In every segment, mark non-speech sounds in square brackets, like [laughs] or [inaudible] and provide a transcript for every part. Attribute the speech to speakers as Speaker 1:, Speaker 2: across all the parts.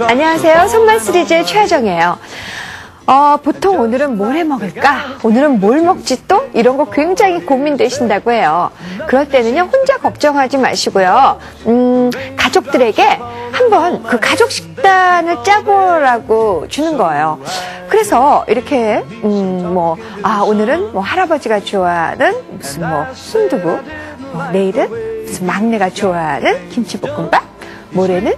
Speaker 1: 안녕하세요. 손맛 시리즈의 최하정이에요. 어, 보통 오늘은 뭘 해 먹을까? 오늘은 뭘 먹지 또? 이런 거 굉장히 고민되신다고 해요. 그럴 때는요, 혼자 걱정하지 마시고요. 음, 가족들에게 한번 그 가족 식단을 짜보라고 주는 거예요. 그래서 이렇게, 음, 뭐, 아, 오늘은 뭐 할아버지가 좋아하는 무슨 뭐 순두부, 뭐 내일은 무슨 막내가 좋아하는 김치볶음밥, 모레는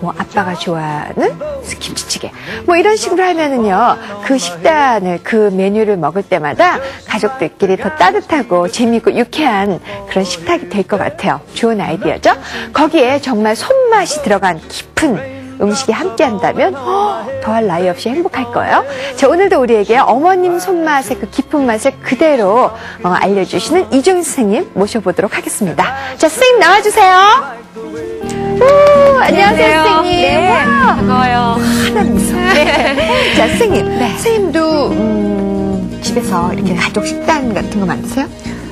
Speaker 1: 뭐 아빠가 좋아하는 김치찌개 뭐 이런 식으로 하면은요 그 식단을 그 메뉴를 먹을 때마다 가족들끼리 더 따뜻하고 재미있고 유쾌한 그런 식탁이 될 것 같아요 좋은 아이디어죠 거기에 정말 손맛이 들어간 깊은 음식이 함께 한다면 어, 더할 나위 없이 행복할 거예요. 자, 오늘도 우리에게 어머님 손맛의 그 깊은 맛을 그대로 어, 알려주시는 이종희 선생님 모셔보도록 하겠습니다. 자, 선생님 나와주세요. 오, 안녕하세요, 선생님.
Speaker 2: 네,
Speaker 1: 와,
Speaker 2: 반가워요.
Speaker 1: 하나는 미소. 네. 자, 선생님. 선생님도 음, 집에서 이렇게 가족 식단 같은 거 만드세요?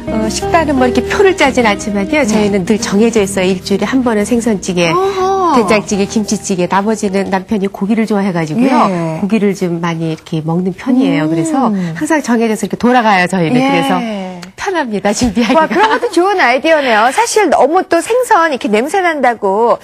Speaker 2: 어, 식단은 뭐 이렇게 표를 짜진 않지만요. 저희는 늘 정해져 있어요. 일주일에 한 번은 생선찌개,
Speaker 1: 어허.
Speaker 2: 된장찌개, 김치찌개. 나머지는 남편이 고기를 좋아해가지고요.
Speaker 1: 예.
Speaker 2: 고기를 좀 많이 이렇게 먹는 편이에요. 그래서 항상 정해져서 이렇게 돌아가요. 저희는
Speaker 1: 예.
Speaker 2: 그래서 편합니다. 준비하기가.
Speaker 1: 와, 그런 것도 좋은 아이디어네요. 사실 너무 또 생선 이렇게 냄새 난다고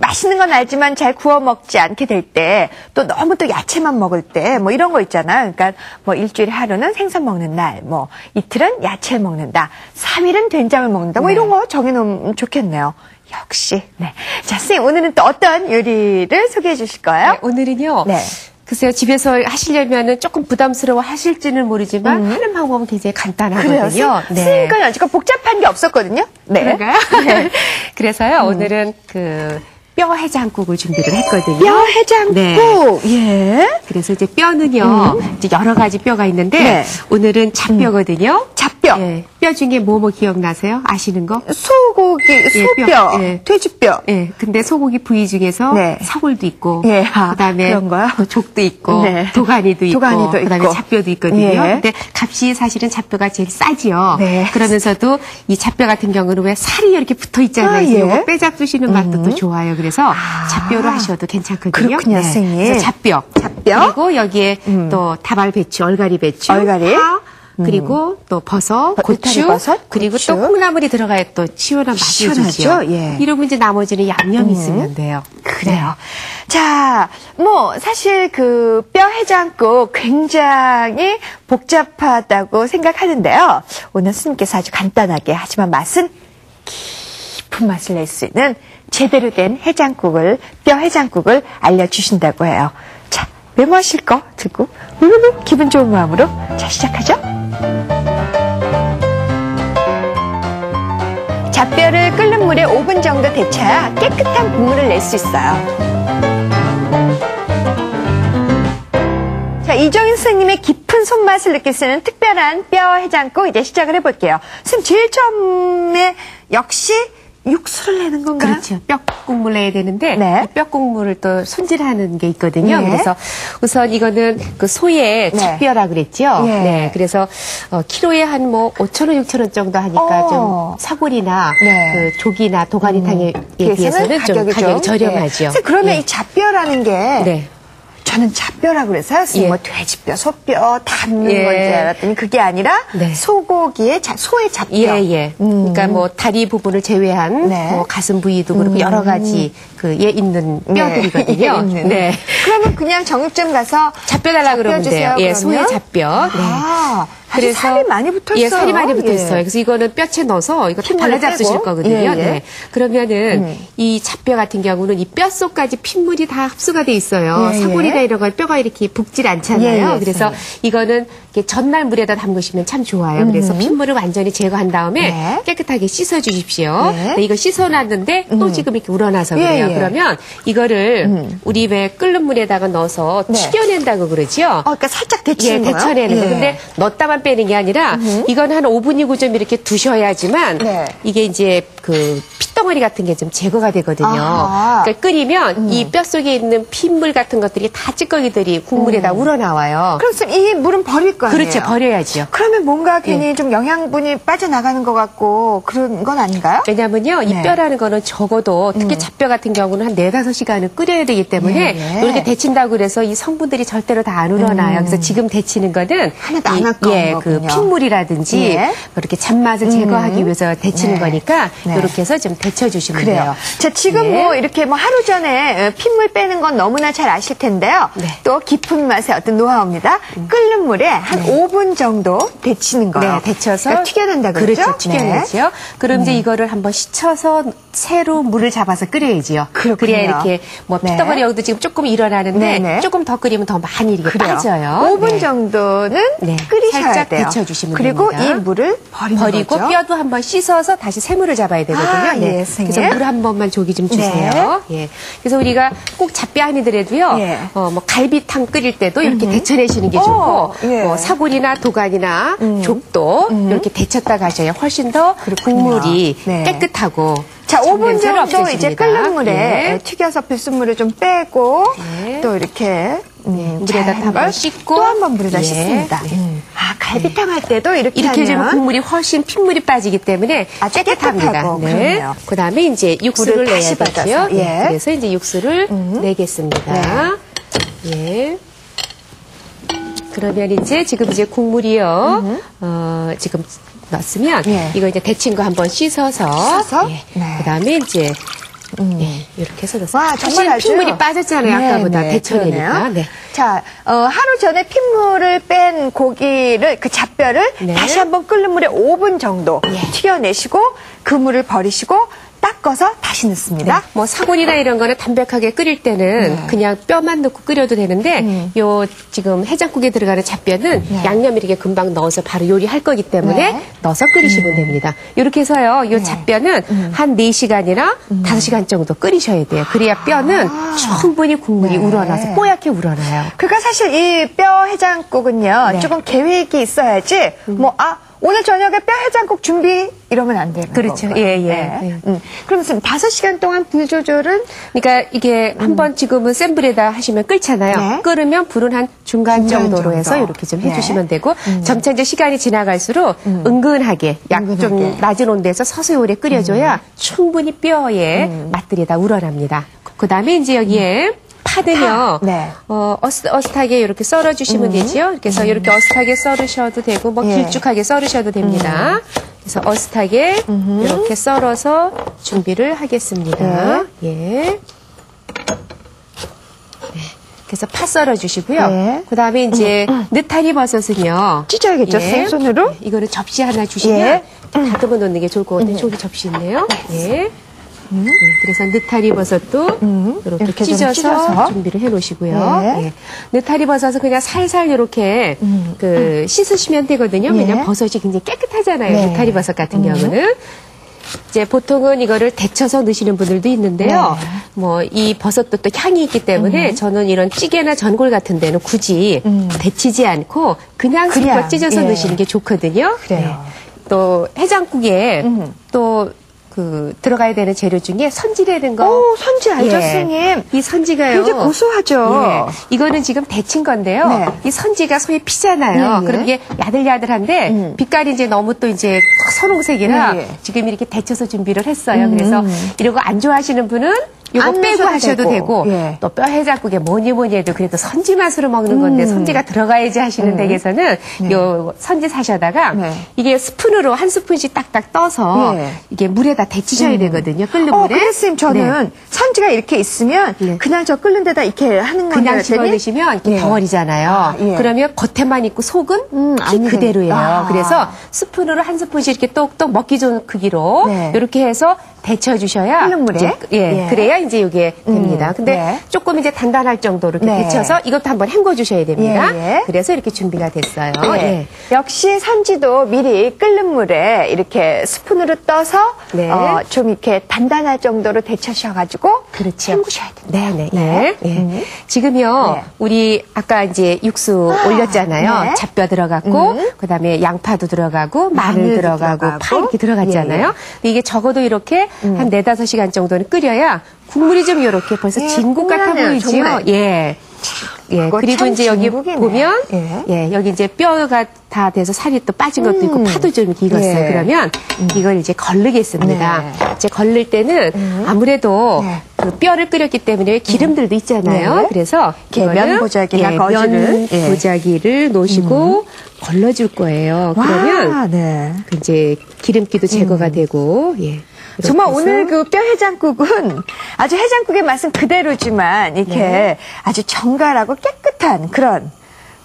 Speaker 1: 맛있는 건 알지만 잘 구워 먹지 않게 될 때, 또 너무 또 야채만 먹을 때, 뭐 이런 거 있잖아요. 그러니까 뭐 일주일에 하루는 생선 먹는 날, 뭐 이틀은 야채를 먹는다, 3일은 된장을 먹는다, 뭐 이런 거 정해놓으면 좋겠네요. 역시. 네. 자, 선생님, 오늘은 또 어떤 요리를 소개해 주실 거예요?
Speaker 2: 네, 오늘은요.
Speaker 1: 네.
Speaker 2: 글쎄요, 집에서 하시려면은 조금 부담스러워 하실지는 모르지만 하는 방법은 굉장히 간단하거든요.
Speaker 1: 음. 그래요? 선생님과 여지껏 복잡한 게 없었거든요? 네.
Speaker 2: 그런가요? [laughs] [laughs] 그래서요, 오늘은 그 뼈 해장국을 준비를 했거든요.
Speaker 1: 뼈 해장국.
Speaker 2: 네.
Speaker 1: 예.
Speaker 2: 그래서 이제 뼈는요, 이제 여러 가지 뼈가 있는데,
Speaker 1: 음. 네.
Speaker 2: 오늘은 잡뼈거든요.
Speaker 1: 잡뼈.
Speaker 2: 예. 뼈 중에 뭐뭐 기억나세요? 아시는 거?
Speaker 1: 소고기, 소뼈,
Speaker 2: 뼈. 예.
Speaker 1: 돼지뼈.
Speaker 2: 예. 근데 소고기 부위 중에서
Speaker 1: 네.
Speaker 2: 사골도 있고,
Speaker 1: 예. 아,
Speaker 2: 그다음에? 또 족도 있고,
Speaker 1: 네.
Speaker 2: 도가니도 있고,
Speaker 1: 도가니도
Speaker 2: 그다음에
Speaker 1: 있고.
Speaker 2: 잡뼈도 있거든요.
Speaker 1: 예.
Speaker 2: 근데 값이 사실은 잡뼈가 제일 싸지요.
Speaker 1: 네.
Speaker 2: 그러면서도 이 잡뼈 같은 경우는 왜 살이 이렇게 붙어 있잖아요.
Speaker 1: 아, 예.
Speaker 2: 이거 빼잡수시는 맛도 또 좋아요. 그래서 잡뼈로 하셔도 괜찮거든요.
Speaker 1: 그렇군요, 선생님.
Speaker 2: 그래서 잡뼈.
Speaker 1: 잡뼈.
Speaker 2: 그리고 여기에 또 다발 배추, 얼갈이 배추,
Speaker 1: 얼갈이.
Speaker 2: 파, 그리고 또 버섯,
Speaker 1: 버-
Speaker 2: 고추,
Speaker 1: 느타리버섯,
Speaker 2: 그리고
Speaker 1: 고추.
Speaker 2: 또 콩나물이 들어가야 또 시원한 맛을
Speaker 1: 시원하죠?
Speaker 2: 주죠.
Speaker 1: 예.
Speaker 2: 이러고 이제 나머지는 양념 있으면 돼요.
Speaker 1: 그래요. 자, 뭐, 사실 그 뼈 해장국 굉장히 복잡하다고 생각하는데요. 오늘 스님께서 아주 간단하게 하지만 맛은 깊은 맛을 낼 수 있는 제대로 된 해장국을, 뼈 해장국을 알려주신다고 해요. 자, 메모하실 거 들고, 우르르 기분 좋은 마음으로 자, 시작하죠. 잡뼈를 끓는 물에 5분 정도 데쳐야 깨끗한 국물을 낼 수 있어요. 자, 이정인 선생님의 깊은 손맛을 느낄 수 있는 특별한 뼈 해장국 이제 시작을 해볼게요. 선생님, 제일 처음에 역시 육수를 내는 건가요?
Speaker 2: 그렇죠. 뼈 국물 내야 되는데
Speaker 1: 네.
Speaker 2: 이뼈 국물을 또 손질하는 게 있거든요.
Speaker 1: 네.
Speaker 2: 그래서 우선 이거는 그 소의
Speaker 1: 네.
Speaker 2: 잡뼈라 그랬죠.
Speaker 1: 예.
Speaker 2: 네. 그래서 어, 키로에 한 뭐 5천 원, 6천 원 정도 하니까
Speaker 1: 어.
Speaker 2: 좀 사골이나
Speaker 1: 네.
Speaker 2: 그 조기나 도가니탕에
Speaker 1: 비해서는
Speaker 2: 비해서는 좀 가격이 저렴하죠.
Speaker 1: 네. 선생님, 그러면
Speaker 2: 예.
Speaker 1: 이 잡뼈라는 게
Speaker 2: 네.
Speaker 1: 저는 잡뼈라 그래서요. 선생님,
Speaker 2: 예.
Speaker 1: 뭐 돼지뼈, 소뼈 담는
Speaker 2: 예.
Speaker 1: 건지 알았더니 그게 아니라
Speaker 2: 네.
Speaker 1: 소고기의 자, 소의 잡뼈.
Speaker 2: 예, 예. 그러니까 뭐 다리 부분을 제외한
Speaker 1: 음. 네. 음.
Speaker 2: 뭐 가슴 부위도 그렇고 여러 가지 그예 있는 뼈들이거든요. [laughs]
Speaker 1: 네.
Speaker 2: 네.
Speaker 1: 그러면 그냥 정육점 가서
Speaker 2: 잡뼈 달라 그러면 돼요. 예? 소의 잡뼈. 네.
Speaker 1: 아, 아주 살이 많이 붙어 있어요.
Speaker 2: 예, 살이 많이 붙어
Speaker 1: 예.
Speaker 2: 있어요. 그래서 이거는 뼈채 넣어서 이거 다
Speaker 1: 핏물을
Speaker 2: 발라 잡수실
Speaker 1: 빼고.
Speaker 2: 거거든요.
Speaker 1: 예, 예.
Speaker 2: 네. 그러면은
Speaker 1: 음.
Speaker 2: 이 잡뼈 같은 경우는 이 뼛속까지 핏물이 다 흡수가 돼 있어요.
Speaker 1: 예, 예.
Speaker 2: 사골이나 이런 걸 뼈가 이렇게 붓질 않잖아요.
Speaker 1: 예, 예,
Speaker 2: 그래서. 이거는 전날 물에다 담그시면 참 좋아요. 그래서 핏물을 완전히 제거한 다음에
Speaker 1: 음. 네.
Speaker 2: 깨끗하게 씻어 주십시오.
Speaker 1: 네.
Speaker 2: 네, 이거 씻어 놨는데 또 지금 이렇게 우러나서
Speaker 1: 예,
Speaker 2: 그래요.
Speaker 1: 예.
Speaker 2: 그러면 이거를 우리 왜 끓는 물에다가 넣어서
Speaker 1: 네.
Speaker 2: 튀겨낸다고 그러죠.
Speaker 1: 어, 그러니까 살짝
Speaker 2: 예,
Speaker 1: 데치는 거예요?
Speaker 2: 데쳐내는 거.
Speaker 1: 예.
Speaker 2: 근데 넣었다만 빼는 게 아니라 이건 한 5분이고 좀 이렇게 두셔야지만
Speaker 1: 네.
Speaker 2: 이게 이제 그 핏덩어리 같은 게 좀 제거가 되거든요.
Speaker 1: 아하.
Speaker 2: 그러니까 끓이면 이뼈 속에 있는 핏물 같은 것들이 다 찌꺼기들이 국물에다 우러나와요.
Speaker 1: 그럼 쌤, 이 물은 버릴 거 아니에요?
Speaker 2: 그렇죠. 버려야죠.
Speaker 1: 그러면 뭔가 괜히 좀 영양분이 빠져나가는 것 같고 그런 건 아닌가요?
Speaker 2: 왜냐면요, 이
Speaker 1: 네.
Speaker 2: 뼈라는 거는 적어도 특히 잡뼈 같은 경우는 한 네다섯 시간을 끓여야 되기 때문에
Speaker 1: 예, 예.
Speaker 2: 이렇게 데친다고 그래서 이 성분들이 절대로 다 안 우러나요. 그래서 지금 데치는 거는
Speaker 1: 하나도 안
Speaker 2: 이-
Speaker 1: 아까운
Speaker 2: 예, 그
Speaker 1: 거군요.
Speaker 2: 핏물이라든지
Speaker 1: 예.
Speaker 2: 뭐 이렇게 잔맛을 제거하기 위해서 데치는
Speaker 1: 네.
Speaker 2: 거니까
Speaker 1: 네.
Speaker 2: 이렇게 해서 좀 데쳐 주시면
Speaker 1: 그래요.
Speaker 2: 돼요.
Speaker 1: 자, 지금
Speaker 2: 예.
Speaker 1: 뭐 이렇게 뭐 하루 전에 어, 핏물 빼는 건 너무나 잘 아실 텐데요.
Speaker 2: 네. 음.
Speaker 1: 또 깊은 맛의 어떤 노하우입니다. 끓는 물에 한 5분 정도 데치는 거예요.
Speaker 2: 네, 데쳐서
Speaker 1: 그러니까 튀겨낸다 그러죠?
Speaker 2: 그렇죠, 튀겨내죠.
Speaker 1: 네.
Speaker 2: 그럼 이제 이거를 한번 씻혀서 새로 물을 잡아서 끓여야지요.
Speaker 1: 그렇군요.
Speaker 2: 그래야 이렇게 뭐
Speaker 1: 네.
Speaker 2: 여기도 지금 조금 일어나는데
Speaker 1: 네네.
Speaker 2: 조금 더 끓이면 더 많이 이렇게
Speaker 1: 그래요.
Speaker 2: 빠져요.
Speaker 1: 5분
Speaker 2: 네.
Speaker 1: 정도는
Speaker 2: 네,
Speaker 1: 끓이셔야
Speaker 2: 살짝
Speaker 1: 돼요.
Speaker 2: 데쳐주시면
Speaker 1: 그리고
Speaker 2: 됩니다.
Speaker 1: 이 물을 버리는
Speaker 2: 버리고
Speaker 1: 거죠.
Speaker 2: 뼈도 한번 씻어서 다시 새물을 잡아야 되거든요.
Speaker 1: 아,
Speaker 2: 네.
Speaker 1: 예.
Speaker 2: 그래서 물 한 번만 조기 좀 주세요. 예. 그래서 우리가 꼭 잡뼈 아니더라도요.
Speaker 1: 예.
Speaker 2: 어, 뭐 갈비탕 끓일 때도 이렇게 데쳐내시는 게
Speaker 1: 어,
Speaker 2: 좋고,
Speaker 1: 예. 음.
Speaker 2: 뭐 사골이나 도가니나 족도 이렇게 데쳤다 가셔야 훨씬 더
Speaker 1: 그렇군요.
Speaker 2: 국물이
Speaker 1: 네.
Speaker 2: 깨끗하고
Speaker 1: 자, 5분
Speaker 2: 잡냄새가
Speaker 1: 정도 이제. 끓는 물에
Speaker 2: 예.
Speaker 1: 튀겨서 불순물을 좀 빼고
Speaker 2: 네.
Speaker 1: 또 이렇게 음,
Speaker 2: 물에다
Speaker 1: 잘한
Speaker 2: 한번
Speaker 1: 걸
Speaker 2: 씻고.
Speaker 1: 또 한 번 물에다
Speaker 2: 예.
Speaker 1: 씻습니다.
Speaker 2: 네.
Speaker 1: 음. 아, 갈비탕 할 때도 이렇게,
Speaker 2: 이렇게 해주면
Speaker 1: 하면
Speaker 2: 국물이 훨씬 핏물이 빠지기 때문에
Speaker 1: 아주
Speaker 2: 깨끗합니다. 네. 그다음에 이제 육수를 내야
Speaker 1: 예.
Speaker 2: 네. 그래서 이제 육수를 내겠습니다. 예. 그러면 이제 지금 이제 국물이요. 어, 지금 넣었으면
Speaker 1: 예.
Speaker 2: 이거 이제 데친 거 한번 씻어서,
Speaker 1: 씻어서?
Speaker 2: 예.
Speaker 1: 네.
Speaker 2: 그다음에 이제 예, 이렇게 해서 넣었어요.
Speaker 1: 와, 정말 아주
Speaker 2: 핏물이 빠졌잖아요.
Speaker 1: 네,
Speaker 2: 아까보다
Speaker 1: 네,
Speaker 2: 데쳐내니까.
Speaker 1: 네. 자, 어, 하루 전에 핏물을 뺀 고기를 그 잡뼈를
Speaker 2: 네.
Speaker 1: 다시 한번 끓는 물에 5분 정도
Speaker 2: 예.
Speaker 1: 튀겨내시고 그 물을 버리시고 닦아서 다시 넣습니다.
Speaker 2: 네. 뭐 사골이나 이런 거는 담백하게 끓일 때는 그냥 뼈만 넣고 끓여도 되는데 요 지금 해장국에 들어가는 잡뼈는 양념 이렇게 금방 넣어서 바로 요리할 거기 때문에
Speaker 1: 네.
Speaker 2: 넣어서 끓이시면 됩니다. 이렇게 해서요. 요 잡뼈는 한 4시간이나 5시간 정도 끓이셔야 돼요. 그래야 뼈는 충분히 국물이
Speaker 1: 네.
Speaker 2: 우러나서 뽀얗게 우러나요.
Speaker 1: 그러니까 사실 이 뼈 해장국은요
Speaker 2: 네.
Speaker 1: 조금 계획이 있어야지 뭐 아 오늘 저녁에 뼈 해장국 준비 이러면 안 되는
Speaker 2: 그렇죠.
Speaker 1: 거고요.
Speaker 2: 예, 예.
Speaker 1: 네.
Speaker 2: 예.
Speaker 1: 음. 그럼 선생님 다섯 시간 동안 불 조절은
Speaker 2: 그러니까 이게 한번 지금은 센 불에다 하시면 끓잖아요.
Speaker 1: 네.
Speaker 2: 끓으면 불은 한 중간,
Speaker 1: 중간
Speaker 2: 정도로
Speaker 1: 정도.
Speaker 2: 해서 이렇게 좀
Speaker 1: 네.
Speaker 2: 해주시면 되고 점차 이제 시간이 지나갈수록 은근하게 약 좀. 낮은 온도에서 서서히 오래 끓여줘야 충분히 뼈에 맛들이 다 우러납니다. 그 다음에 이제 여기에 파는요,
Speaker 1: 파. 네.
Speaker 2: 어, 어스, 어슷하게 이렇게 썰어 주시면 되죠. 그래서 이렇게 어슷하게 썰으셔도 되고, 뭐
Speaker 1: 예.
Speaker 2: 길쭉하게 썰으셔도 됩니다. 그래서 어슷하게 이렇게 썰어서 준비를 하겠습니다. 예. 네. 그래서 파 썰어 주시고요.
Speaker 1: 네.
Speaker 2: 그 다음에 이제 느타리 버섯은요.
Speaker 1: 찢어야겠죠, 선생님, 손으로?
Speaker 2: 네, 이거를 접시 하나 주시면
Speaker 1: 예.
Speaker 2: 다듬어 놓는 게 좋을 것 같아요. 저기 접시 있네요. 예. 음, 그래서 느타리 버섯도 이렇게,
Speaker 1: 이렇게 좀
Speaker 2: 찢어서,
Speaker 1: 찢어서.
Speaker 2: 준비를 해 놓으시고요.
Speaker 1: 네.
Speaker 2: 예. 느타리 버섯은 그냥 살살 이렇게 그 씻으시면 되거든요.
Speaker 1: 예.
Speaker 2: 왜냐면 버섯이 굉장히 깨끗하잖아요.
Speaker 1: 네.
Speaker 2: 느타리 버섯 같은 경우는. 이제 보통은 이거를 데쳐서 넣으시는 분들도 있는데요.
Speaker 1: 네.
Speaker 2: 뭐이 버섯도 또 향이 있기 때문에 저는 이런 찌개나 전골 같은 데는 굳이 데치지 않고 그냥
Speaker 1: 그냥,
Speaker 2: 찢어서
Speaker 1: 예.
Speaker 2: 넣으시는 게 좋거든요.
Speaker 1: 그래요.
Speaker 2: 네. 또 해장국에
Speaker 1: 음.
Speaker 2: 또 그 들어가야 되는 재료 중에 선지라는 거.
Speaker 1: 오, 선지 알죠,
Speaker 2: 예.
Speaker 1: 선생님?
Speaker 2: 이 선지가요.
Speaker 1: 굉장히 고소하죠.
Speaker 2: 예. 이거는 지금 데친 건데요.
Speaker 1: 네.
Speaker 2: 이 선지가 소위 피잖아요.
Speaker 1: 네, 네.
Speaker 2: 그럼 이게 야들야들한데
Speaker 1: 음.
Speaker 2: 빛깔이 이제 너무 또 이제 선홍색이라
Speaker 1: 네, 네.
Speaker 2: 지금 이렇게 데쳐서 준비를 했어요. 그래서 이런 거 안 좋아하시는 분은 이거
Speaker 1: 안
Speaker 2: 빼고 하셔도
Speaker 1: 되고.
Speaker 2: 되고,
Speaker 1: 예.
Speaker 2: 또뼈 해장국에 뭐니 뭐니 해도 그래도 선지 맛으로 먹는 건데
Speaker 1: 음.
Speaker 2: 선지가 들어가야지 하시는 댁에서는 요 선지 사셔다가
Speaker 1: 네.
Speaker 2: 이게 스푼으로 한 스푼씩 딱딱 떠서
Speaker 1: 예.
Speaker 2: 이게 물에다 데치셔야 되거든요. 끓는
Speaker 1: 어,
Speaker 2: 물에.
Speaker 1: 근데 선생님 저는
Speaker 2: 네.
Speaker 1: 선지가 이렇게 있으면
Speaker 2: 네.
Speaker 1: 그냥 저 끓는 데다 이렇게 하는 건데
Speaker 2: 그냥 집어넣으시면 이렇게
Speaker 1: 예.
Speaker 2: 덩어리잖아요.
Speaker 1: 아, 예.
Speaker 2: 그러면 겉에만 있고 속은
Speaker 1: 음,
Speaker 2: 그. 그대로예요.
Speaker 1: 아.
Speaker 2: 그래서 스푼으로 한 스푼씩 이렇게 똑똑 먹기 좋은 크기로
Speaker 1: 네.
Speaker 2: 이렇게 해서 데쳐 주셔야
Speaker 1: 끓는 물에?
Speaker 2: 이제, 예,
Speaker 1: 예.
Speaker 2: 그래야 이제 이게 됩니다. 근데
Speaker 1: 네.
Speaker 2: 조금 이제 단단할 정도로 이렇게
Speaker 1: 네.
Speaker 2: 데쳐서 이것도 한번 헹궈 주셔야 됩니다.
Speaker 1: 예, 예.
Speaker 2: 그래서 이렇게 준비가 됐어요.
Speaker 1: 예.
Speaker 2: 예.
Speaker 1: 역시 선지도 미리 끓는 물에 이렇게 스푼으로 떠서
Speaker 2: 네.
Speaker 1: 어, 좀 이렇게 단단할 정도로 데쳐셔 가지고
Speaker 2: 그렇죠.
Speaker 1: 헹구셔야 됩니다.
Speaker 2: 네 네.
Speaker 1: 네.
Speaker 2: 예. 예.
Speaker 1: 음.
Speaker 2: 지금요,
Speaker 1: 네.
Speaker 2: 우리 아까 이제 육수 올렸잖아요.
Speaker 1: 네.
Speaker 2: 잡뼈 들어갔고,
Speaker 1: 음.
Speaker 2: 그 다음에 양파도 들어가고, 마늘
Speaker 1: 마늘도
Speaker 2: 들어가고,
Speaker 1: 들어가고.
Speaker 2: 파 이렇게 들어갔잖아요. 이게 적어도 이렇게 한 네다섯 시간 정도는 끓여야 국물이 좀 이렇게 벌써
Speaker 1: 예,
Speaker 2: 진국 같아 보이지요?
Speaker 1: 정말.
Speaker 2: 예. 예, 그리고
Speaker 1: 참
Speaker 2: 이제 여기
Speaker 1: 진국이네.
Speaker 2: 보면,
Speaker 1: 예.
Speaker 2: 예. 여기 이제 뼈가 다 돼서 살이 또 빠진 것도 있고, 파도 좀 익었어요.
Speaker 1: 예.
Speaker 2: 그러면 이걸 이제 걸르겠습니다.
Speaker 1: 네.
Speaker 2: 이제 걸릴 때는 아무래도
Speaker 1: 네.
Speaker 2: 그 뼈를 끓였기 때문에 기름들도 있잖아요.
Speaker 1: 네.
Speaker 2: 그래서 이거는
Speaker 1: 면 보자기나
Speaker 2: 예,
Speaker 1: 거즈를.
Speaker 2: 면
Speaker 1: 예.
Speaker 2: 보자기를 놓으시고 걸러줄 거예요. 그러면
Speaker 1: 와, 네.
Speaker 2: 그 이제 기름기도 제거가 되고 예.
Speaker 1: 정말 오늘 그 뼈 해장국은 아주 해장국의 맛은 그대로지만 이렇게
Speaker 2: 네.
Speaker 1: 아주 정갈하고 깨끗한 그런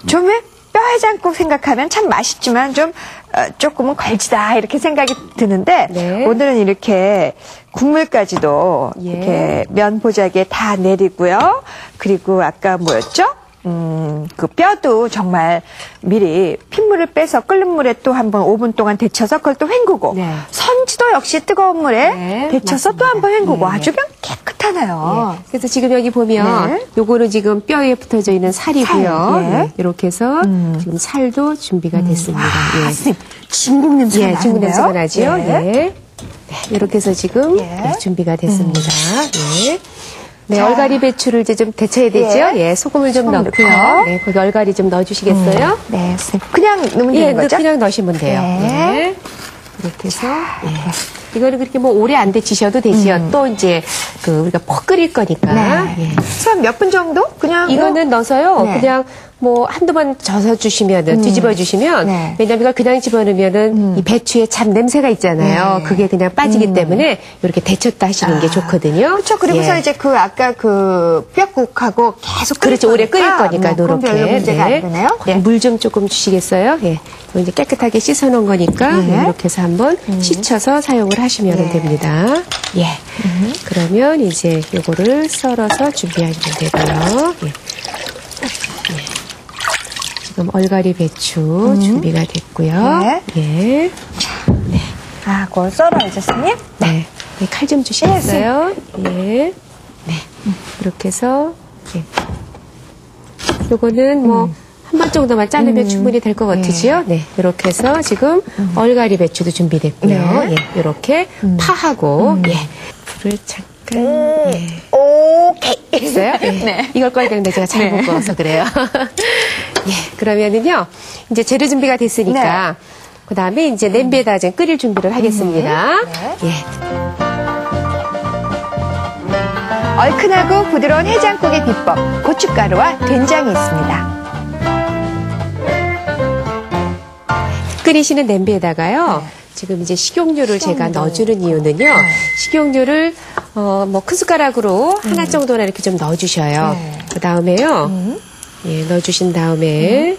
Speaker 1: 좀의 뼈 해장국 생각하면 참 맛있지만 좀 어, 조금은 걸지다 이렇게 생각이 드는데
Speaker 2: 네.
Speaker 1: 오늘은 이렇게 국물까지도
Speaker 2: 예.
Speaker 1: 이렇게 면 보자기에 다 내리고요. 그리고 아까 뭐였죠? 음, 그 뼈도 정말 미리 핏물을 빼서 끓는 물에 또 한 번 5분 동안 데쳐서 그걸 또 헹구고
Speaker 2: 네.
Speaker 1: 선지도 역시 뜨거운 물에
Speaker 2: 네,
Speaker 1: 데쳐서 또 한 번 헹구고
Speaker 2: 예.
Speaker 1: 아주 그냥 깨끗하네요.
Speaker 2: 예. 그래서 지금 여기 보면
Speaker 1: 네.
Speaker 2: 요거는 지금 뼈에 붙어져 있는 살이고요.
Speaker 1: 살, 예.
Speaker 2: 예. 이렇게 해서 지금 살도 준비가 됐습니다.
Speaker 1: 아,
Speaker 2: 예.
Speaker 1: 선생님, 중국 냄새가
Speaker 2: 예, 중국
Speaker 1: 나는데요?
Speaker 2: 냄새가 나죠.
Speaker 1: 예.
Speaker 2: 예. 네, 이렇게 해서 지금
Speaker 1: 예.
Speaker 2: 네, 준비가 됐습니다. 예. 네,
Speaker 1: 자.
Speaker 2: 얼갈이 배추를 이제 좀 데쳐야 되죠.
Speaker 1: 예.
Speaker 2: 예, 소금을 좀
Speaker 1: 소금
Speaker 2: 넣고요.
Speaker 1: 넣고.
Speaker 2: 네, 거기 얼갈이 좀 넣어주시겠어요?
Speaker 1: 네, 선생님. 그냥 넣으면
Speaker 2: 예,
Speaker 1: 되는 거죠?
Speaker 2: 그냥 넣으시면 돼요.
Speaker 1: 네.
Speaker 2: 예. 이렇게 해서 예. 이거를 그렇게 뭐 오래 안 데치셔도 되지요. 또 이제 그 우리가 퍽 끓일 거니까.
Speaker 1: 네.
Speaker 2: 예.
Speaker 1: 수한 몇분 정도? 그냥
Speaker 2: 이거는 넣어서요.
Speaker 1: 네.
Speaker 2: 그냥 뭐 한두 번 져서 주시면 은 뒤집어 주시면
Speaker 1: 네.
Speaker 2: 왜냐면 이걸 그냥 집어넣으면은 이 배추에 참 냄새가 있잖아요.
Speaker 1: 네.
Speaker 2: 그게 그냥 빠지기 때문에 이렇게 데쳤다 하시는 게 좋거든요.
Speaker 1: 그렇죠. 그리고서
Speaker 2: 예.
Speaker 1: 이제 그 아까 그 뼈국하고 계속 끓일
Speaker 2: 그렇죠. 오래 끓일 거니까
Speaker 1: 뭐 그럼
Speaker 2: 노랗게.
Speaker 1: 별로 문제가 안 되네요. 예.
Speaker 2: 물좀 조금 주시겠어요? 예. 이제 깨끗하게 씻어 놓은 거니까
Speaker 1: 네.
Speaker 2: 이렇게 해서 한번 씻어서 사용을 하시면
Speaker 1: 네.
Speaker 2: 됩니다. 예. 그러면 이제 요거를 썰어서 준비하시면 되고요. 예. 예. 지금 얼갈이 배추 준비가 됐고요.
Speaker 1: 네.
Speaker 2: 예.
Speaker 1: 아, 그걸 썰어야죠, 선생님?
Speaker 2: 네. 칼 좀 주시겠어요? 예. 네. 이렇게 해서, 예. 요거는 뭐, 한번 정도만 자르면 충분히 될 것 같으지요? 네. 이렇게 해서 지금 얼갈이 배추도 준비됐고요.
Speaker 1: 네.
Speaker 2: 예. 이렇게 파하고, 예. 불을 잠깐, 예.
Speaker 1: 오케이.
Speaker 2: 있어요? [laughs] 예.
Speaker 1: 네.
Speaker 2: 이걸 꺼야 되는데 제가 잘못 꺼서 그래요. [laughs] 예. 그러면은요, 이제 재료 준비가 됐으니까, 그 다음에 이제 냄비에다 이제 끓일 준비를 하겠습니다. 예.
Speaker 1: 얼큰하고 부드러운 해장국의 비법, 고춧가루와 된장이 있습니다.
Speaker 2: 끓이시는 냄비에다가요. 지금 이제 식용유를 제가 넣어주는 이유는요. 식용유를 어, 뭐 큰 숟가락으로 하나 정도나 이렇게 좀 넣어주셔요.
Speaker 1: 네.
Speaker 2: 그 다음에요. 예, 넣어주신 다음에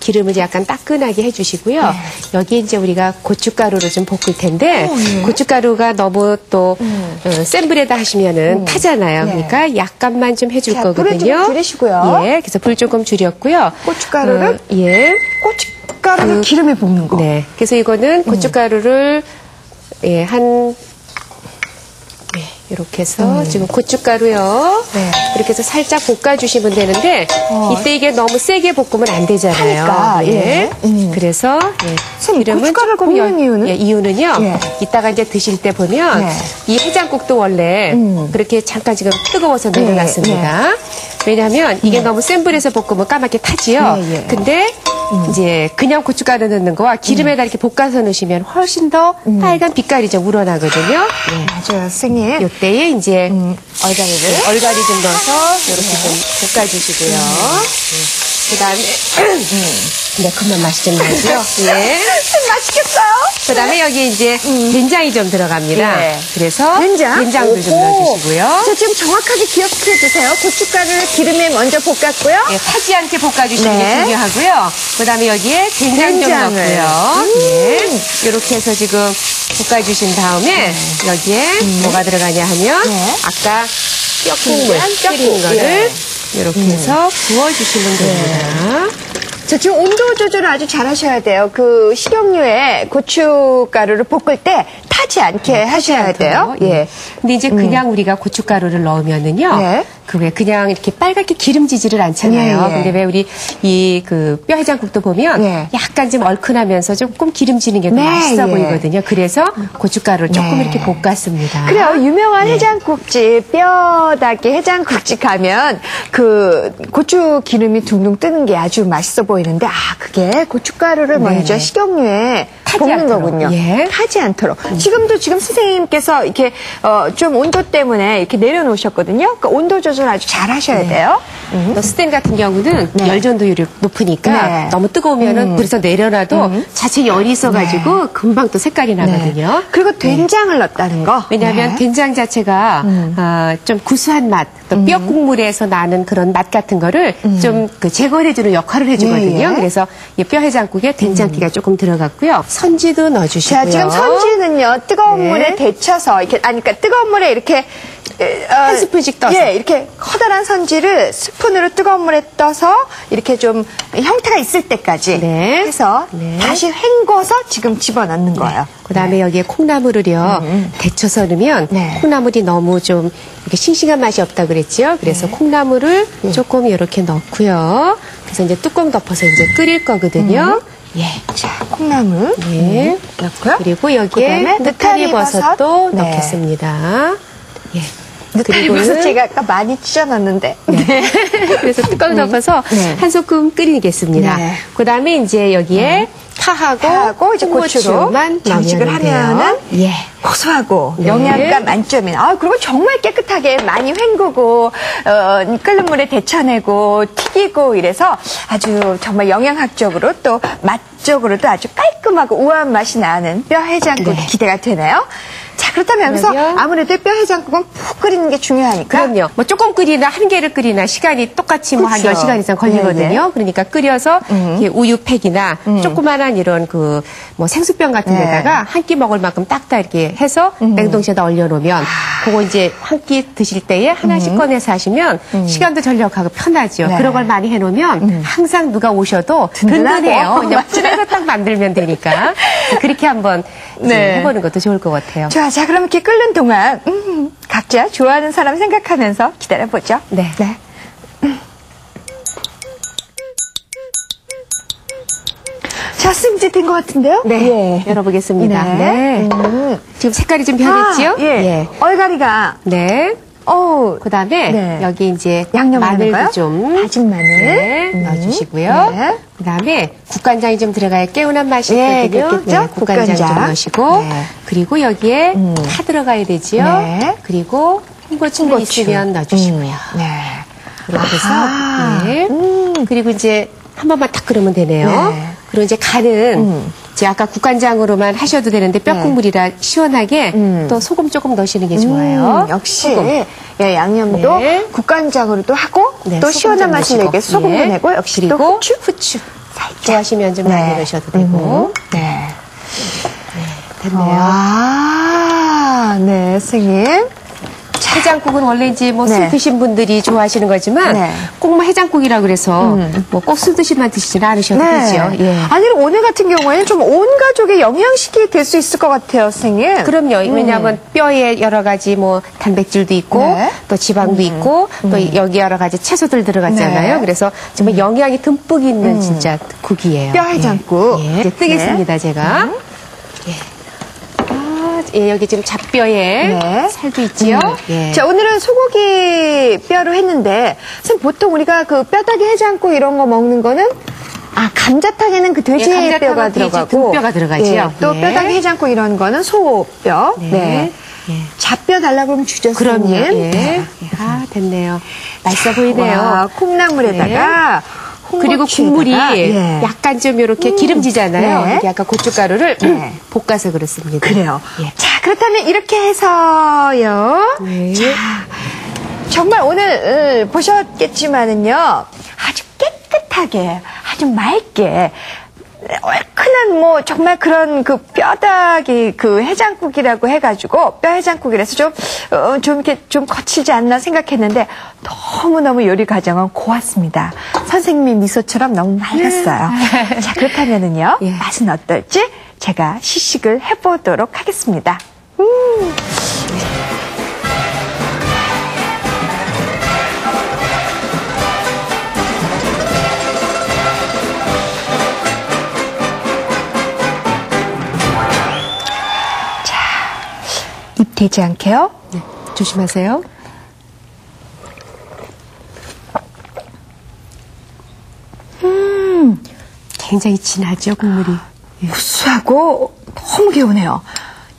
Speaker 2: 기름을 약간 따끈하게 해주시고요. 여기 이제 우리가 고춧가루를 좀 볶을 텐데 고춧가루가 너무 또 어, 센 불에다 하시면은 타잖아요.
Speaker 1: 네.
Speaker 2: 그러니까 약간만 좀 해줄
Speaker 1: 자,
Speaker 2: 거거든요.
Speaker 1: 불을 조금 줄이시고요.
Speaker 2: 예, 그래서 불 조금 줄였고요.
Speaker 1: 고춧가루를?
Speaker 2: 어, 예.
Speaker 1: 고춧가루를 기름에 볶는 거.
Speaker 2: 네. 그래서 이거는 고춧가루를 예, 한 네, 이렇게 해서 지금 고춧가루요.
Speaker 1: 네.
Speaker 2: 이렇게 해서 살짝 볶아주시면 되는데 이때 이게 너무 세게 볶으면 안 되잖아요.
Speaker 1: 타니까, 예. 음.
Speaker 2: 그래서 예,
Speaker 1: 선생님, 고춧가루를 볶는 이유는?
Speaker 2: 예, 이유는요.
Speaker 1: 예.
Speaker 2: 이따가 이제 드실 때 보면
Speaker 1: 네.
Speaker 2: 이 해장국도 원래
Speaker 1: 음.
Speaker 2: 그렇게 잠깐 지금 뜨거워서
Speaker 1: 네,
Speaker 2: 내려놨습니다. 왜냐하면 이게 너무 센 불에서 볶으면 까맣게 타지요.
Speaker 1: 예, 예.
Speaker 2: 근데 이제 그냥 고춧가루 넣는 거와 기름에다 이렇게 볶아서 넣으시면 훨씬 더 빨간 빛깔이 좀 우러나거든요. 예.
Speaker 1: 맞아요, 선생님.
Speaker 2: 요때에 이제
Speaker 1: 음, 얼갈이를.
Speaker 2: 얼갈이 좀 넣어서 이렇게 좀 볶아주시고요. 예. 그다음에 [clears throat] 매콤한 맛이 좀 나죠. [laughs] 예. [laughs]
Speaker 1: 맛있겠어요?
Speaker 2: 그 다음에 여기 이제 된장이 좀 들어갑니다.
Speaker 1: 음. 예.
Speaker 2: 그래서
Speaker 1: 된장?
Speaker 2: 도좀
Speaker 1: 오호.
Speaker 2: 넣어주시고요.
Speaker 1: 자, 지금 정확하게 기억해 주세요. 고춧가루를 기름에 먼저 볶았고요.
Speaker 2: 예, 타지 않게 볶아주시는
Speaker 1: 네.
Speaker 2: 게 중요하고요. 그 다음에 여기에 된장 좀
Speaker 1: 된장을. 음.
Speaker 2: 넣고요. 예. 이렇게 해서 지금 볶아주신 다음에 여기에 뭐가 들어가냐 하면
Speaker 1: 네.
Speaker 2: 아까 뼈국물
Speaker 1: 뼈국,
Speaker 2: 끓인 거를
Speaker 1: 예.
Speaker 2: 이렇게 해서 부어주시면 됩니다.
Speaker 1: 자, 지금 온도 조절을 아주 잘 하셔야 돼요. 그 식용유에 고춧가루를 볶을 때 타지 않게 하셔야 돼요. 예.
Speaker 2: 근데 이제 그냥 우리가 고춧가루를 넣으면은요.
Speaker 1: 네.
Speaker 2: 그왜 그냥 이렇게 빨갛게 기름지지를 않잖아요.
Speaker 1: 예, 예.
Speaker 2: 근데 왜 우리 이 그 뼈해장국도 보면
Speaker 1: 예.
Speaker 2: 약간 좀 얼큰하면서 조금 기름지는 게 더
Speaker 1: 네,
Speaker 2: 맛있어
Speaker 1: 예.
Speaker 2: 보이거든요. 그래서 고춧가루를 조금
Speaker 1: 네.
Speaker 2: 이렇게 볶았습니다.
Speaker 1: 그래요. 유명한
Speaker 2: 네.
Speaker 1: 해장국집, 뼈다귀 해장국집 가면 그 고추 기름이 둥둥 뜨는 게 아주 맛있어 보이는데, 아, 그게 고춧가루를 먼저. 식용유에
Speaker 2: 타지
Speaker 1: 볶는
Speaker 2: 않도록.
Speaker 1: 거군요.
Speaker 2: 예. 음.
Speaker 1: 타지 않도록. 지금 도 지금 선생님께서 이렇게 어, 좀 온도 때문에 이렇게 내려놓으셨거든요. 그 온도 조절 아주 잘 하셔야 돼요. 음.
Speaker 2: 또 스텐 같은 경우는
Speaker 1: 네.
Speaker 2: 열 전도율이 높으니까
Speaker 1: 네. 음.
Speaker 2: 너무 뜨거우면은 불에서 내려놔도 자체 열이 있어가지고 금방 또 색깔이 나거든요.
Speaker 1: 네. 그리고 된장을 넣었다는 거.
Speaker 2: 왜냐하면
Speaker 1: 네.
Speaker 2: 된장 자체가 아, 좀 구수한 맛, 또 뼈 국물에서 나는 그런 맛 같은 거를 좀 그 제거해주는 역할을 해주거든요.
Speaker 1: 예, 예.
Speaker 2: 그래서 이뼈 해장국에 된장기가 조금 들어갔고요. 선지도 넣어주시고요.
Speaker 1: 자, 지금 선지는요, 뜨거운
Speaker 2: 네.
Speaker 1: 물에 데쳐서, 이렇게, 아니, 그러니까 뜨거운 물에 이렇게, 에, 어,
Speaker 2: 한 스푼씩 떠서.
Speaker 1: 예, 이렇게 커다란 선지를 스푼으로 뜨거운 물에 떠서, 이렇게 좀 형태가 있을 때까지
Speaker 2: 네.
Speaker 1: 해서
Speaker 2: 네.
Speaker 1: 다시 헹궈서 지금 집어넣는 거예요.
Speaker 2: 그다음에 여기에 콩나물을요 데쳐서 넣으면
Speaker 1: 네.
Speaker 2: 콩나물이 너무 좀 이렇게 싱싱한 맛이 없다 그랬죠. 그래서 콩나물을 조금 이렇게 넣고요. 그래서 이제 뚜껑 덮어서 이제 끓일 거거든요. 예.
Speaker 1: 자, 콩나물.
Speaker 2: 예.
Speaker 1: 넣고요.
Speaker 2: 그리고 여기에 느타리 버섯도
Speaker 1: 네.
Speaker 2: 넣겠습니다. 예. 그리고는-
Speaker 1: 버섯 제가 아까 많이 찢어놨는데.
Speaker 2: 네. [laughs] 그래서 뚜껑 덮어서
Speaker 1: 네.
Speaker 2: 한 소끔 끓이겠습니다.
Speaker 1: 네.
Speaker 2: 그다음에 이제 여기에 파하고,
Speaker 1: 파하고 이제 고추로
Speaker 2: 홍고추만
Speaker 1: 장식을
Speaker 2: 넣으면 돼요.
Speaker 1: 하면은
Speaker 2: 예.
Speaker 1: 고소하고
Speaker 2: 네.
Speaker 1: 영양가 만점인. 아 그리고 정말 깨끗하게 많이 헹구고 어, 끓는 물에 데쳐내고 튀기고 이래서 아주 정말 영양학적으로 또 맛적으로도 아주 깔끔하고 우아한 맛이 나는 뼈 해장국
Speaker 2: 네.
Speaker 1: 기대가 되네요. 자 그렇다면 여기서 아무래도 뼈 해장국은 푹 끓이는 게 중요하니까.
Speaker 2: 그럼요. 뭐 조금 끓이나 한 개를 끓이나 시간이 똑같이 뭐한
Speaker 1: 그쵸.
Speaker 2: 10시간 이상 걸리거든요.
Speaker 1: 네네.
Speaker 2: 그러니까 끓여서 이렇게 우유팩이나 조그만한 이런 그 뭐 생수병 같은
Speaker 1: 네.
Speaker 2: 데다가 한 끼 먹을 만큼 딱딱 이렇게 해서 냉동실에다 얼려놓으면 그거 이제 한 끼 드실 때에 하나씩 꺼내서 하시면 시간도 절약하고 편하죠.
Speaker 1: 네.
Speaker 2: 그런 걸 많이 해놓으면 항상 누가 오셔도. 든든해요. 그냥. [laughs] 찌개서 딱 만들면 되니까 그렇게 한번
Speaker 1: 네.
Speaker 2: 해보는 것도 좋을 것 같아요.
Speaker 1: 좋아, 자 그럼 이렇게 끓는 동안 음, 각자 좋아하는 사람 생각하면서 기다려보죠.
Speaker 2: 네.
Speaker 1: 네. 자, 쌤 이제 된것 같은데요?
Speaker 2: 네,
Speaker 1: 예.
Speaker 2: 열어보겠습니다.
Speaker 1: 네.
Speaker 2: 네.
Speaker 1: 음.
Speaker 2: 지금 색깔이 좀 변했지요?
Speaker 1: 아, 예. 얼갈이가,
Speaker 2: 네.
Speaker 1: 어우,
Speaker 2: 그 다음에
Speaker 1: 네.
Speaker 2: 여기 이제
Speaker 1: 양념
Speaker 2: 마늘도
Speaker 1: 마늘까요?
Speaker 2: 좀
Speaker 1: 다진 마늘.
Speaker 2: 네,
Speaker 1: 음.
Speaker 2: 넣어주시고요.
Speaker 1: 네.
Speaker 2: 그 다음에 국간장이 좀 들어가야 개운한 맛이
Speaker 1: 네,
Speaker 2: 있거든요.
Speaker 1: 그렇겠죠?
Speaker 2: 국간장, 좀. 넣으시고
Speaker 1: 네.
Speaker 2: 그리고 여기에
Speaker 1: 음.
Speaker 2: 파 들어가야 되지요.
Speaker 1: 네.
Speaker 2: 그리고 홍고추
Speaker 1: 홍고추.
Speaker 2: 있으면 넣어주시고요.
Speaker 1: 음, 네.
Speaker 2: 그렇게 해서.
Speaker 1: 음.
Speaker 2: 그리고 이제 한 번만 딱 끓으면 되네요.
Speaker 1: 네.
Speaker 2: 그리고 이제 간은
Speaker 1: 음.
Speaker 2: 이제 아까 국간장으로만 하셔도 되는데 뼈국물이라 시원하게
Speaker 1: 음.
Speaker 2: 또 소금 조금 넣으시는 게 좋아요.
Speaker 1: 음, 역시
Speaker 2: 소금.
Speaker 1: 예, 양념도
Speaker 2: 네.
Speaker 1: 국간장으로도 하고
Speaker 2: 네,
Speaker 1: 또 시원한
Speaker 2: 넣으시고.
Speaker 1: 내게 소금도
Speaker 2: 예.
Speaker 1: 내고 역시
Speaker 2: 그리고
Speaker 1: 또 후추
Speaker 2: 후추.
Speaker 1: 살짝.
Speaker 2: 좋아하시면 좀 많이 넣으셔도 되고.
Speaker 1: 음, 네.
Speaker 2: 됐네요.
Speaker 1: 아, 네, 선생님.
Speaker 2: 해장국은 원래 이제 뭐술
Speaker 1: 네.
Speaker 2: 드신 분들이 좋아하시는 거지만
Speaker 1: 네.
Speaker 2: 꼭뭐 해장국이라 그래서 뭐꼭 술 드시만 드시지는 않으셔도 되죠. 예.
Speaker 1: 네. 아니, 오늘 같은 경우에는 좀 온 가족의 영양식이 될 수 있을 것 같아요, 선생님.
Speaker 2: 그럼요. 왜냐하면 뼈에 여러 가지 뭐 단백질도 있고
Speaker 1: 네.
Speaker 2: 또 지방도 있고 또 여기 여러 가지 채소들 들어갔잖아요.
Speaker 1: 네.
Speaker 2: 그래서 정말 영양이 듬뿍 있는 진짜 국이에요.
Speaker 1: 뼈 해장국.
Speaker 2: 예. 예. 이제 뜨겠습니다, 제가. 예. 아, 예, 여기 지금 잡뼈에
Speaker 1: 네.
Speaker 2: 살도 있지요. 예.
Speaker 1: 자, 오늘은 소고기 뼈로 했는데, 선생님, 보통 우리가 그 뼈다귀 해장국 이런 거 먹는 거는 아, 감자탕에는 그 돼지
Speaker 2: 예,
Speaker 1: 뼈가 들어가고
Speaker 2: 등뼈가 들어가지요.
Speaker 1: 예, 또
Speaker 2: 예.
Speaker 1: 뼈다귀 해장국 이런 거는 소뼈.
Speaker 2: 네.
Speaker 1: 네.
Speaker 2: 예.
Speaker 1: 잡뼈 달라고 그러면 주죠,
Speaker 2: 그럼요. 예.
Speaker 1: 네.
Speaker 2: 아, 됐네요. 맛있어 보이네요.
Speaker 1: 와, 콩나물에다가
Speaker 2: 그리고 국물이
Speaker 1: 예.
Speaker 2: 약간 좀 이렇게 기름지잖아요.
Speaker 1: 네.
Speaker 2: 약간 고춧가루를
Speaker 1: 네.
Speaker 2: 볶아서 그렇습니다.
Speaker 1: 그래요.
Speaker 2: 예.
Speaker 1: 자, 그렇다면 이렇게 해서요.
Speaker 2: 네.
Speaker 1: 정말 오늘 어, 보셨겠지만은요. 아주 깨끗하게, 아주 맑게, 얼큰한 뭐 정말 그런 그 뼈다귀 그 해장국이라고 해가지고 뼈 해장국이라서 좀, 어, 좀 이렇게 좀 거칠지 않나 생각했는데 너무너무 요리 과정은 고왔습니다. 선생님이 미소처럼 너무 맑았어요. 자, 그렇다면은요.
Speaker 2: 예.
Speaker 1: 맛은 어떨지 제가 시식을 해보도록 하겠습니다. 입 대지 않게요.
Speaker 2: 네. 조심하세요.
Speaker 1: 음.
Speaker 2: 굉장히 진하죠, 국물이. 예.
Speaker 1: 구수하고 너무 개운해요.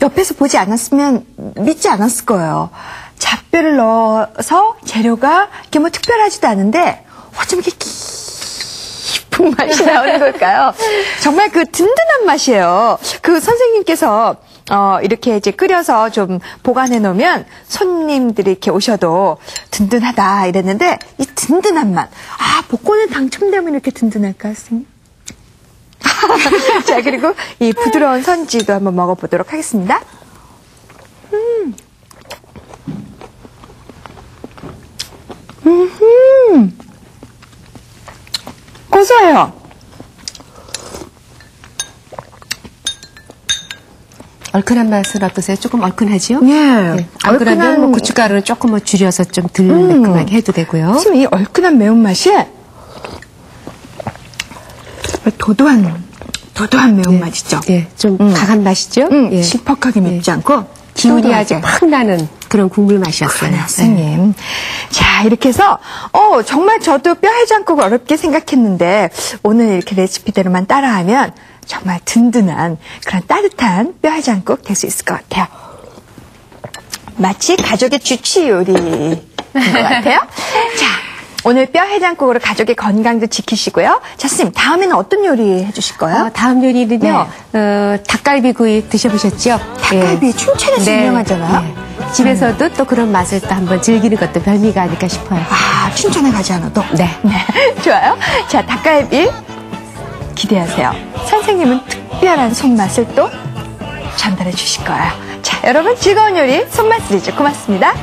Speaker 1: 옆에서 보지 않았으면 믿지 않았을 거예요. 잡뼈를 넣어서 재료가 이렇게 뭐 특별하지도 않은데 어쩜 이렇게 깊은 맛이 나오는 걸까요? 정말 그 든든한 맛이에요. 그 선생님께서 어, 이렇게 이제 끓여서 좀 보관해 놓으면 손님들이 이렇게 오셔도 든든하다 이랬는데 이 든든한 맛. 아, 복권은 당첨되면 이렇게 든든할까, 선생님? [laughs] 자, 그리고 이 부드러운 선지도 한번 먹어보도록 하겠습니다. 음. 음. 고소해요.
Speaker 2: 얼큰한 맛은 어떠세요? 조금 얼큰하지요?
Speaker 1: 예.
Speaker 2: 안 그러면 뭐 고춧가루는 조금 뭐 줄여서 좀덜 매콤하게 해도 되고요.
Speaker 1: 지금 이 얼큰한 매운맛이 도도한, 도도한 매운맛이죠.
Speaker 2: 예, 좀
Speaker 1: 음.
Speaker 2: 강한 맛이죠?
Speaker 1: 음,
Speaker 2: 예.
Speaker 1: 실퍽하게 맵지 않고
Speaker 2: 기운이. 아주 팍 나는 그런 국물 맛이었어요.
Speaker 1: 그러네요, 선생님. 자, 이렇게 해서, 어, 정말 저도 뼈 해장국 어렵게 생각했는데, 오늘 이렇게 레시피대로만 따라하면 정말 든든한 그런 따뜻한 뼈 해장국 될 수 있을 것 같아요. 마치 가족의 주치 요리인 것 같아요. [laughs] 자, 오늘 뼈 해장국으로 가족의 건강도 지키시고요. 자, 선생님, 다음에는 어떤 요리 해주실 거예요?
Speaker 2: 어, 다음 요리는요, 어, 닭갈비구이 드셔보셨죠?
Speaker 1: 네. 닭갈비 춘천에서 유명하잖아요.
Speaker 2: 예. 집에서도 또 그런 맛을 또 한번 즐기는 것도 별미가 아닐까 싶어요.
Speaker 1: 아, 춘천에 가지 않아도?
Speaker 2: 네. [laughs]
Speaker 1: 좋아요. 자, 닭갈비 기대하세요. 선생님은 특별한 손맛을 또 전달해 주실 거예요. 자, 여러분 즐거운 요리 손맛 시리즈 고맙습니다.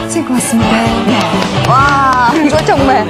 Speaker 1: 선생님 고맙습니다. 네. 와, 이거 정말